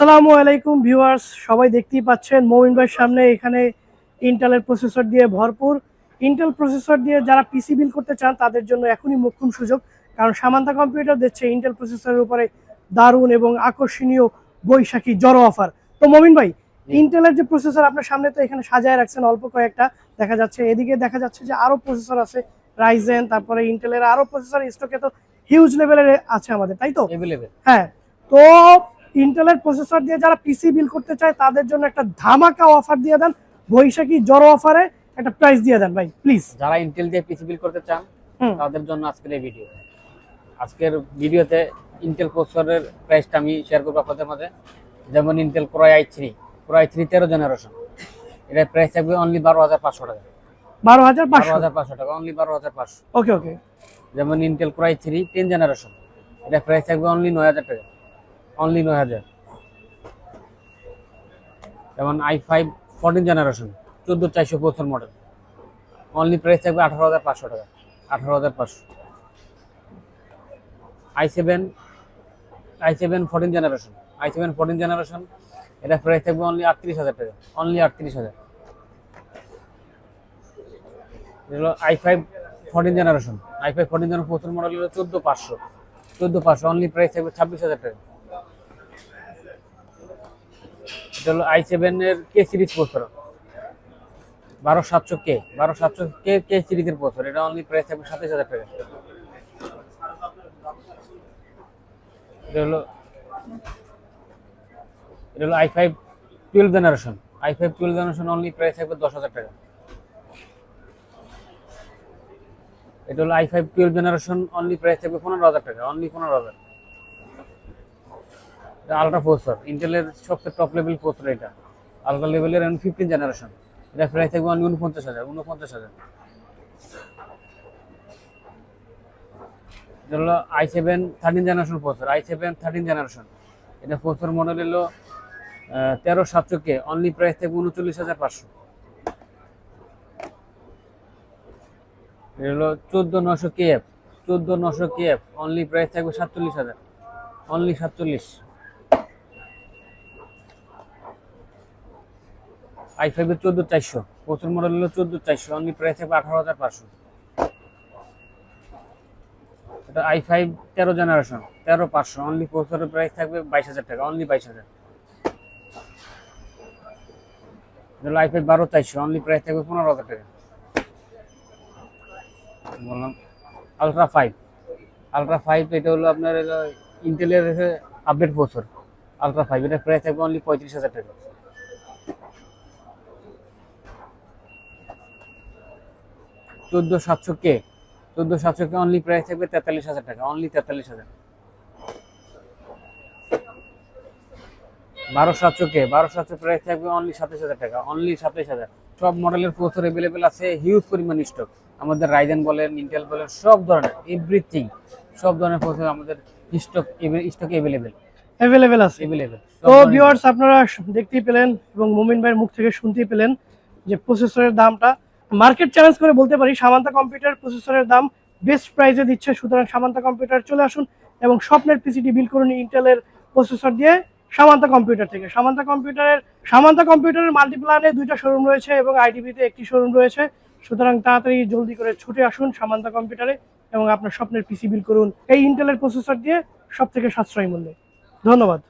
আসসালামু আলাইকুম ভিউয়ার্স সবাই দেখতেই পাচ্ছেন মমিন ভাইয়ের সামনে এখানে ইন্টেলের প্রসেসর দিয়ে ভরপুর। ইন্টেল প্রসেসর দিয়ে যারা পিসি বিল করতে চান তাদের জন্য এখনই মোক্ষম সুযোগ কারণ সামান্তা কম্পিউটার দিচ্ছে ইন্টেল প্রসেসরের উপরে দারুণ এবং আকর্ষণীয় বৈশাখী জড়ো অফার তো মমিন ভাই ইন্টেলের যে প্রসেসর আপনার সামনে তো এখানে সাজায় রাখছেন অল্প কয়েকটা দেখা যাচ্ছে এদিকে দেখা যাচ্ছে যে আরও প্রসেসর আছে রাইজেন তারপরে ইন্টেলের আরও প্রসেসর স্টকে তো হিউজ লেভেলের আছে আমাদের তাই তো? হ্যাঁ তো ইন্টেলের প্রসেসর দিয়ে যারা পিসি বিল করতে চায় তাদের জন্য একটা ধামাকা অফার দিয়ে দেন। বৈশাখী জড়ো অফারে একটা প্রাইস দিয়ে দেন ভাই প্লিজ যারা ইন্টেল দিয়ে পিসি বিল করতে চান তাদের জন্য আজকের এই ভিডিও আজকের ভিডিওতে ইন্টেল প্রসেসরের প্রাইসটা আমি শেয়ার করব আপনাদের মাঝে। যেমন Intel core I three core three তেরো জেনারেশন এটার প্রাইস থাকবে অনলি বারো হাজার পাঁচশো টাকা। বারো হাজার বারো হাজার পাঁচশো টাকা অনলি বারো হাজার পাঁচশো। ওকে ওকে যেমন Intel core three ten generation এটার প্রাইস থাকবে অনলি নয় হাজার টাকা। অনলি নয় হাজার। যেমন আই ফাইভ ফোরটিন জেনারেশন চোদ্দ চারশো বছর মডেল অনলি প্রাইস থাকবে আঠারো হাজার পাঁচশো টাকা, আঠারো হাজার পাঁচশো। I seven I seven fourteen generation I seven fourteen generation এটা প্রাইস থাকবে অনলি আটত্রিশ হাজার টাকা অনলি আটত্রিশ হাজার। I five fourteen generation I five fourteen generation প্রথম মডেল হলো চোদ্দ পাঁচশো চোদ্দ পাঁচশো অনলি প্রাইস থাকবে ছাব্বিশ হাজার টাকা। এটা হলো আই সেভেনের কে সিরিজ প্রসেসর বারো সাতশো কে বারো সাতশো কে কে সিরিজের প্রসেসর এটা অনলি প্রাইস থাকবে সাতাশ হাজার টাকা। এটা হলো এটা হলো I five twelve generation I five twelve generation only price থাকবে দশ হাজার টাকা। এটা হলো I five twelve generation only price থাকবে পনেরো হাজার টাকা অনলি পনেরো হাজার। আলট্রা প্রসেসর ইন্টেলের সবচেয়ে টপ লেভেল প্রসেসর এটা। আলট্রা লেভেলের এমন ফিফটিন জেনারেশন এটা প্রাইস থাকবে অনলি উনপঞ্চাশ হাজার উনপঞ্চাশ হাজার। এটা হলো I seven thirteen generation processor I seven thirteen generation এটা প্রসেসর মডেল হলো তেরো সাতশো কে অনলি প্রাইস থাকবে উনচল্লিশ হাজার পাঁচশো। এটা হলো চোদ্দ নশো কে এফ চোদ্দ নশো কে এফ অনলি প্রাইস থাকবে সাতচল্লিশ হাজার। অনলি সাতচল্লিশ। আই ফাইভের চোদ্দ চারশো, প্রথম মডেল হলো চোদ্দ চারশো অনলি প্রাইস থাকবে আঠারো হাজার পাঁচশো। এটা আই ফাইভ তেরো জেনারেশন তেরো পাঁচশো অনলি প্রসেসরের প্রাইস থাকবে বাইশ হাজার টাকা অনলি বাইশ হাজার। আই ফাইভ বারো চারশো অনলি প্রাইস থাকবে পনেরো হাজার টাকা। বললাম আলট্রা ফাইভ আলট্রা ফাইভ এটা হলো আপনার ইন্টেলের আপডেট প্রসেসর আলট্রা ফাইভ এটা প্রাইস থাকবে অনলি পঁয়ত্রিশ হাজার টাকা। চোদ্দ সাতশো কে? চোদ্দ সাতশো কে অনলি প্রাইস থাকবে তেতাল্লিশ হাজার টাকা অনলি তেতাল্লিশ হাজার। বারো সাতশো কে? বারো সাতশো প্রাইস থাকবে অনলি সাতাশ হাজার টাকা অনলি সাতাশ হাজার। সব মডেলের প্রসেসর অ্যাভেলেবেল আছে হিউজ পরিমাণ স্টক আমাদের রাইজেন বলেন ইন্টেল বলেন সব ধরনের এভরিথিং সব ধরনের প্রসেসর আমাদের স্টক স্টক অ্যাভেলেবেল অ্যাভেলেবেল আছে। অ্যাভেলেবেল তো ভিউয়ার্স আপনারা দেখতেই পেলেন এবং মুমিন ভাইয়ের মুখ থেকে শুনতেই পেলেন যে প্রসেসরের দামটা মার্কেট চ্যালেঞ্জ করে বলতে পারি, সামান্তা কম্পিউটার প্রসেসরের দাম বেস্ট প্রাইসে দিচ্ছে। সুতরাং সামান্তা কম্পিউটার চলে আসুন এবং স্বপ্নের পিসিটি বিল করুন ইন্টেলের প্রসেসর দিয়ে সামান্তা কম্পিউটার থেকে। সামান্তা কম্পিউটারের সামান্তা কম্পিউটারের মাল্টিপ্লানে দুইটা শোরুম রয়েছে এবং আইটিভিতে একটি শোরুম রয়েছে। সুতরাং তাড়াতাড়ি জলদি করে ছুটে আসুন সামান্তা কম্পিউটারে এবং আপনার স্বপ্নের পিসি বিল করুন। এই ইন্টেলের প্রসেসর দিয়ে সব থেকে সাশ্রয়ী মূল্যে। ধন্যবাদ।